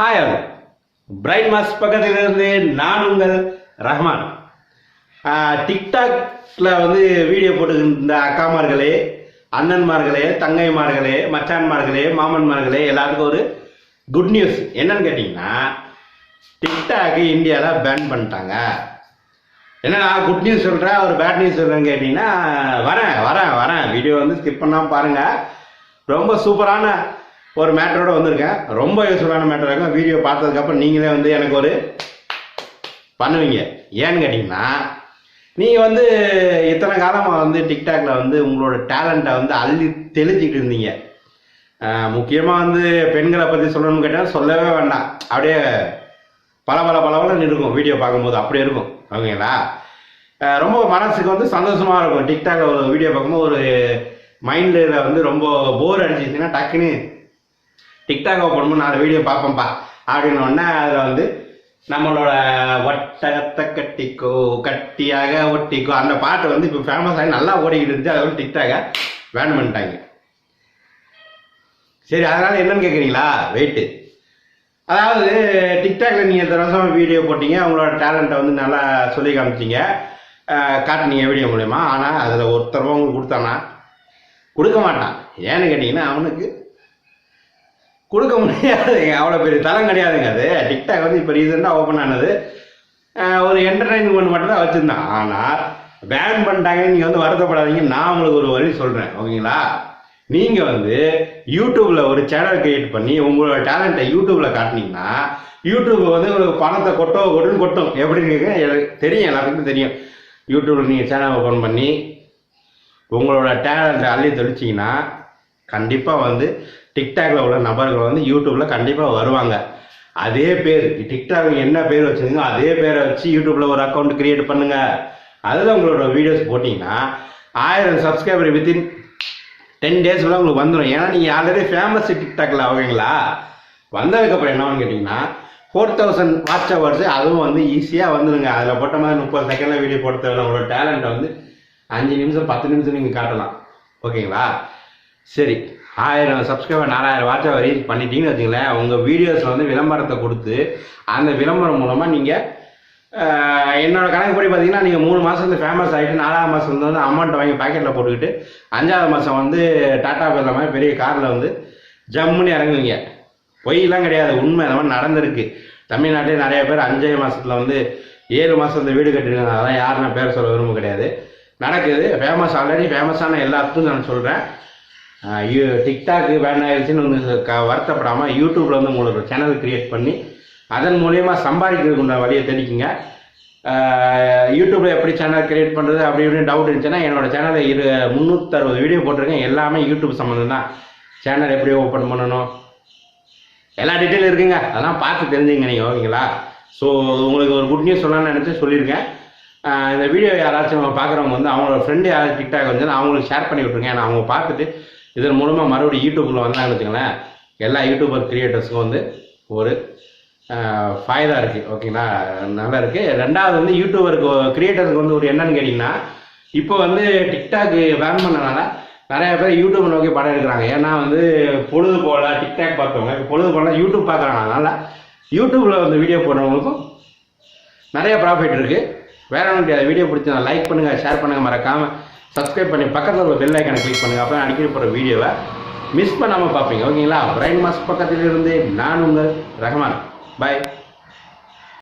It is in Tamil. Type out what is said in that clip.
ஹாய் ஆல் பிரைன் மாஸ் பக்கத்திலிருந்து நான் உங்கள் ரஹ்மான். டிக்டாக்ல வந்து வீடியோ போட்டுக்கின்ற அக்காமார்களே அண்ணன்மார்களே தங்கைமார்களே மச்சான்மார்களே மாமன்மார்களே எல்லாத்துக்கும் ஒரு குட் நியூஸ் என்னன்னு கேட்டிங்கன்னா டிக்டாக் இந்தியாவில் பேன் பண்ணிட்டாங்க. என்னடா குட் நியூஸ் சொல்கிறேன் ஒரு பேட் நியூஸ் சொல்கிறேன்னு கேட்டிங்கன்னா வரேன் வரேன் வரேன். வீடியோ வந்து ஸ்கிப் பண்ணாமல் பாருங்கள் ரொம்ப சூப்பரான ஒரு மேட்டரோட வந்திருக்கேன். ரொம்ப யூஸ்ஃபுல்லான மேட்டர் இருக்கும். வீடியோ பார்த்ததுக்கப்புறம் நீங்களே வந்து எனக்கு ஒரு பண்ணுவீங்க. ஏன்னு கேட்டிங்கன்னா நீங்கள் வந்து இத்தனை காலமாக வந்து டிக்டாக்ல வந்து உங்களோட டேலண்ட்டை வந்து அள்ளி தெளிச்சிக்கிட்டு இருந்தீங்க. முக்கியமாக வந்து பெண்களை பற்றி சொல்லணும்னு கேட்டால் சொல்லவே வேண்டாம். அப்படியே பல பல பலவலன்னு இருக்கும். வீடியோ பார்க்கும்போது அப்படியே இருக்கும். ஓகேங்களா? ரொம்ப மனசுக்கு வந்து சந்தோஷமாக இருக்கும். டிக்டாக்ல ஒரு வீடியோ பார்க்கும்போது ஒரு மைண்டில் வந்து ரொம்ப போர் அடிச்சிச்சுன்னா டக்குன்னு டிக்டாக் ஓப்பன் பண்ணி நாலு வீடியோ பார்ப்போம்ப்பா அப்படின்னு அதில் வந்து நம்மளோட வட்டகத்தை கட்டிக்கோ கட்டியாக ஒட்டிக்கோ அந்த பாட்டு வந்து இப்போ ஃபேமஸ் ஆகி நல்லா ஓடிக்கிட்டு இருந்துச்சு அதை வந்து டிக்டாக பேன் பண்ணிட்டாங்க. சரி அதனால என்னன்னு கேட்குறீங்களா வெயிட்டு அதாவது டிக்டாக்ல நீங்கள் இத்தனை வருஷம் வீடியோ போட்டீங்க. உங்களோட டேலண்ட்டை வந்து நல்லா சொல்லி காமிச்சீங்க. காட்டினீங்க வீடியோ மூலயமா. ஆனால் அதில் ஒருத்தர் உங்களுக்கு கொடுத்தானா? கொடுக்க மாட்டான். ஏன்னு கேட்டிங்கன்னா அவனுக்கு கொடுக்க முடியாதுங்க. அவ்வளோ பெரிய தரம் கிடையாதுங்க அது. டிக்டாக் வந்து இப்போ ரீசெண்டாக ஓப்பன் ஆனது. ஒரு என்டர்டைன்மெண்ட் மட்டும் தான் வச்சுருந்தான். ஆனால் பேன் பண்ணிட்டாங்க. நீங்கள் வந்து வருத்தப்படாதீங்க. நான் உங்களுக்கு ஒரு வழி சொல்கிறேன் ஓகேங்களா? நீங்கள் வந்து யூடியூப்பில் ஒரு சேனல் கிரியேட் பண்ணி உங்களோட டேலண்ட்டை யூடியூப்பில் காட்டினீங்கன்னா யூடியூப் வந்து உங்களுக்கு பணத்தை கொட்டோ கொட்டுன்னு கொட்டும். எப்படி இருக்கு எனக்கு தெரியும். எல்லாருக்குமே தெரியும். யூடியூப்பில் நீங்கள் சேனல் ஓப்பன் பண்ணி உங்களோட டேலண்ட்டை அள்ளி தெளிச்சிங்கன்னா கண்டிப்பாக வந்து டிக்டாக்ல உள்ள நபர்கள் வந்து யூடியூப்பில் கண்டிப்பாக வருவாங்க. அதே பேர் டிக்டாக் என்ன பேர் வச்சுருந்தீங்க அதே பேரை வச்சு யூடியூப்பில் ஒரு அக்கௌண்ட் கிரியேட் பண்ணுங்க. அதில் உங்களோட வீடியோஸ் போட்டிங்கன்னா ஆயிரம் சப்ஸ்கிரைபர் வித்தின் டென் டேஸ்க்குள்ள உங்களுக்கு வந்துடும் ஏன்னா நீங்கள் ஆல்ரெடி ஃபேமஸ் டிக்டாக்ல ஆகுங்களா வந்ததுக்கப்புறம் என்னன்னு கேட்டிங்கன்னா ஃபோர் தௌசண்ட் வாட்ச் ஹவர்ஸ் அதுவும் வந்து ஈஸியாக வந்துடுங்க அதில் போட்ட மாதிரி முப்பது செகண்டில் வீடியோ போட்டு உங்களோட டேலண்ட்டை வந்து அஞ்சு நிமிஷம் பத்து நிமிஷம் நீங்கள் காட்டலாம். ஓகேங்களா? சரி ஆயிரம் சப்ஸ்கிரைபர் நாலாயிரம் வாட்ச் ரீச் பண்ணிட்டீங்கன்னு வச்சுங்களேன் உங்கள் வீடியோஸில் வந்து விளம்பரத்தை கொடுத்து அந்த விளம்பரம் மூலமாக நீங்கள் என்னோடய கணக்கு படி பார்த்தீங்கன்னா நீங்கள் மூணு மாதம் வந்து ஃபேமஸ் ஆகிட்டு நாலாவது மாதம் வந்து அமௌண்ட் வாங்கி பாக்கெட்டில் போட்டுக்கிட்டு அஞ்சாவது மாதம் வந்து டாட்டா பேர்ல மாதிரி பெரிய காரில் வந்து ஜம்முன்னு இறங்குவீங்க. பொய்லாம் கிடையாது உண்மை இந்த மாதிரி நடந்திருக்கு. தமிழ்நாட்டிலே நிறைய பேர் அஞ்சே மாதத்தில் வந்து ஏழு மாதத்தில் வீடு கட்டிருக்காங்க. அதெல்லாம் யாரும் நான் பேர் சொல்ல விரும்ப கிடையாது. நடக்குது ஃபேமஸ் ஆல்ரெடி ஃபேமஸான எல்லாத்துக்கும் நான் சொல்கிறேன் டிக்டாக் பேன் ஆயிடுச்சுன்னு வந்து க வருத்தப்படாமல் யூடியூப்பில் வந்து உங்களுக்கு சேனல் க்ரியேட் பண்ணி அதன் மூலயமா சம்பாதிக்கிறதுக்கு உண்டான வழியை தெரிவிக்குங்க யூடியூப்பில் எப்படி சேனல் க்ரியேட் பண்ணுறது அப்படி இப்படின்னு டவுட் இருந்துச்சுன்னா என்னோட சேனலில் இரு முந்நூற்றறுபது வீடியோ போட்டிருக்கேன். எல்லாமே யூடியூப் சம்மந்தம் தான். சேனல் எப்படி ஓப்பன் பண்ணணும்? எல்லா டீட்டெயில் இருக்குங்க. அதெல்லாம் பார்த்து தெரிஞ்சுங்க நீங்கள் ஓகேங்களா? ஸோ உங்களுக்கு ஒரு குட் நியூஸ் சொல்லலாம்னு நினச்சி சொல்லியிருக்கேன். இந்த வீடியோ யாராச்சும் பார்க்குறவங்க வந்து அவங்களோட ஃப்ரெண்டு யாராவது டிக்டாக் வந்து அவங்களுக்கு ஷேர் பண்ணி விட்ருங்க ஏன்னா அவங்க பார்த்துட்டு இதன் மூலமாக மறுபடியும் யூடியூப்பில் வந்தாங்கன்னு வச்சுக்கோங்களேன் எல்லா யூடியூபர் கிரியேட்டர்ஸுக்கும் வந்து ஒரு ஃபாய்தா இருக்குது ஓகேங்களா? நல்லா இருக்குது ரெண்டாவது வந்து யூடியூபருக்கு கிரியேட்டருக்கு வந்து ஒரு என்னன்னு கேட்டிங்கன்னா இப்போ வந்து டிக்டாக் பேன் பண்ணனால நிறைய பேர் யூடியூப் நோக்கி படம் எடுக்கிறாங்க. ஏன்னா வந்து பொழுது போல டிக்டாக் பார்த்தவங்க இப்போ பொழுது போல யூடியூப் பார்க்குறாங்க. அதனால யூடியூப்பில் வந்து வீடியோ போடுறவங்களுக்கும் நிறைய ப்ராஃபிட் இருக்குது வேற ஒன்றும் கிடையாது வீடியோ பிடிச்சா லைக் பண்ணுங்கள் ஷேர் பண்ணுங்கள் மறக்காமல் சப்ஸ்கிரைப் பண்ணி பக்கத்தில் உள்ள பெல் ஐக்கனை கிளிக் பண்ணுங்கள் அப்போ அடிக்கடி போகிற வீடியோவை மிஸ் பண்ணாமல் பார்ப்பீங்க. ஓகேங்களா? பிரைன் மாஸ் பக்கத்தில் இருந்து நான் உங்கள் ரஹ்மான். பாய்